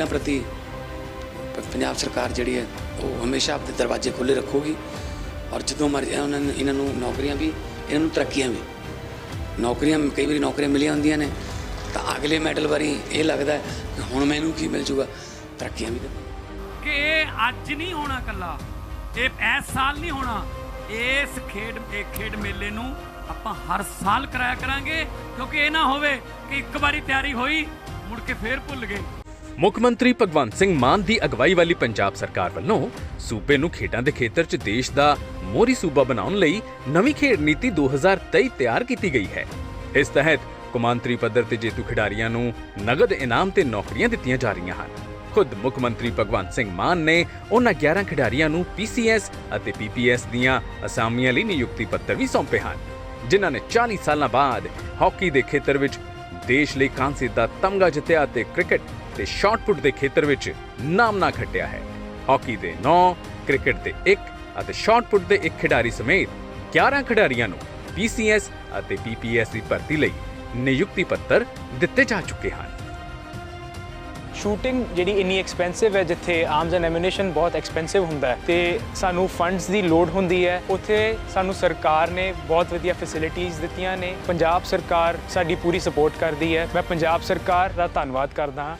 ਖੇਡਾਂ ਪ੍ਰਤੀ ਪੰਜਾਬ ਸਰਕਾਰ ਜਿਹੜੀ ਹੈ, ਉਹ ਹਮੇਸ਼ਾ ਆਪਣੇ ਦਰਵਾਜ਼ੇ ਖੁੱਲੇ ਰੱਖੂਗੀ ਔਰ ਜਦੋਂ ਮਰਜ਼ੀ ਉਹਨਾਂ ਨੂੰ, ਇਹਨਾਂ ਨੂੰ ਨੌਕਰੀਆਂ ਵੀ, ਇਹਨਾਂ ਨੂੰ ਤਰੱਕੀਆਂ ਵੀ। ਨੌਕਰੀਆਂ, ਕਈ ਵਾਰੀ ਨੌਕਰੀਆਂ ਮਿਲੀਆਂ ਹੁੰਦੀਆਂ ਨੇ, ਤਾਂ ਅਗਲੇ ਮੈਡਲ ਵਾਰੀ ਇਹ ਲੱਗਦਾ ਕਿ ਹੁਣ ਮੈਨੂੰ ਕੀ ਮਿਲ ਜੂਗਾ, ਤਰੱਕੀਆਂ ਵੀ ਕਿ ਇਹ ਅੱਜ ਨਹੀਂ ਹੋਣਾ ਕੱਲਾ ਇਹ ਇਸ ਸਾਲ ਨਹੀਂ ਹੋਣਾ, ਇਸ ਖੇਡ, ਇਹ ਖੇਡ ਮੇਲੇ ਨੂੰ ਆਪਾਂ ਹਰ ਸਾਲ ਕਰਾਇਆ ਕਰਾਂਗੇ, ਕਿਉਂਕਿ ਇਹ ਨਾ ਹੋਵੇ ਕਿ ਇੱਕ ਵਾਰੀ ਤਿਆਰੀ ਹੋਈ, ਮੁੜ ਕੇ ਫੇਰ ਭੁੱਲ ਗਏ। ਮੁੱਖ ਮੰਤਰੀ ਭਗਵੰਤ ਸਿੰਘ ਮਾਨ ਦੀ ਅਗਵਾਈ ਵਾਲੀ ਪੰਜਾਬ ਸਰਕਾਰ ਵੱਲੋਂ ਸੂਬੇ ਨੂੰ ਖੇਡਾਂ ਦੇ ਖੇਤਰ 'ਚ ਦੇਸ਼ ਦਾ ਮੋਹਰੀ ਸੂਬਾ ਬਣਾਉਣ ਲਈ ਨਵੀਂ ਖੇਡ ਨੀਤੀ 2023 ਤਿਆਰ ਕੀਤੀ ਗਈ ਹੈ। ਇਸ ਤਹਿਤ ਕੌਮਾਂਤਰੀ ਪੱਧਰ ਤੇ ਜੇਤੂ ਖਿਡਾਰੀਆਂ ਨੂੰ ਨਗਦ ਇਨਾਮ ਤੇ ਨੌਕਰੀਆਂ ਦਿੱਤੀਆਂ ਜਾ ਰਹੀਆਂ ਹਨ। ਖੁਦ ਮੁੱਖ ਮੰਤਰੀ ਭਗਵੰਤ ਸਿੰਘ ਮਾਨ ਨੇ ਉਹਨਾਂ 11 ਖਿਡਾਰੀਆਂ ਨੂੰ ਪੀਸੀਐਸ ਅਤੇ ਪੀਪੀਐਸ ਦੀਆਂ ਅਸਾਮੀਆਂ ਲਈ ਨਿਯੁਕਤੀ ਪੱਤਰ ਵੀ ਸੌਂਪੇ ਹਨ, ਜਿਨ੍ਹਾਂ ਨੇ 40 ਸਾਲਾਂ ਬਾਅਦ ਹਾਕੀ ਦੇ ਖੇਤਰ ਵਿੱਚ ਦੇਸ਼ ਲਈ ਕਾਂਸੇ ਦਾ ਤਮਗਾ ਜਿੱਤਿਆ ਤੇ ਕ੍ਰਿਕਟ ਅਤੇ ਸ਼ਾਟਪੁੱਟ ਦੇ ਖੇਤਰ ਵਿੱਚ ਨਾਮਨਾ ਖੱਟਿਆ ਹੈ। ਹਾਕੀ ਦੇ 9 ਕ੍ਰਿਕਟ ਦੇ 1 ਅਤੇ ਸ਼ਾਟਪੁੱਟ ਦੇ 1 ਖਿਡਾਰੀ ਸਮੇਤ 11 ਖਿਡਾਰੀਆਂ ਨੂੰ ਪੀਸੀਐਸ ਅਤੇ ਪੀਪੀਐਸ ਦੀ ਭਰਤੀ ਲਈ ਨਿਯੁਕਤੀ ਪੱਤਰ ਦਿੱਤੇ ਜਾ ਚੁੱਕੇ ਹਨ। ਸ਼ੂਟਿੰਗ ਜਿਹੜੀ ਇੰਨੀ ਐਕਸਪੈਂਸਿਵ ਹੈ, ਜਿੱਥੇ ਆਰਮਸ ਐਂਡ ਐਮੂਨੀਸ਼ਨ ਬਹੁਤ ਐਕਸਪੈਂਸਿਵ ਹੁੰਦਾ ਹੈ, ਤੇ ਸਾਨੂੰ ਫੰਡਸ ਦੀ ਲੋੜ ਹੁੰਦੀ ਹੈ। ਉੱਥੇ ਸਾਨੂੰ ਸਰਕਾਰ ਨੇ ਬਹੁਤ ਵਧੀਆ ਫੈਸਿਲਿਟੀਆਂ ਦਿੱਤੀਆਂ ਨੇ। ਪੰਜਾਬ ਸਰਕਾਰ ਸਾਡੀ ਪੂਰੀ ਸਪੋਰਟ ਕਰਦੀ ਹੈ। ਮੈਂ ਪੰਜਾਬ ਸਰਕਾਰ ਦਾ ਧੰਨਵਾਦ ਕਰਦਾ ਹਾਂ।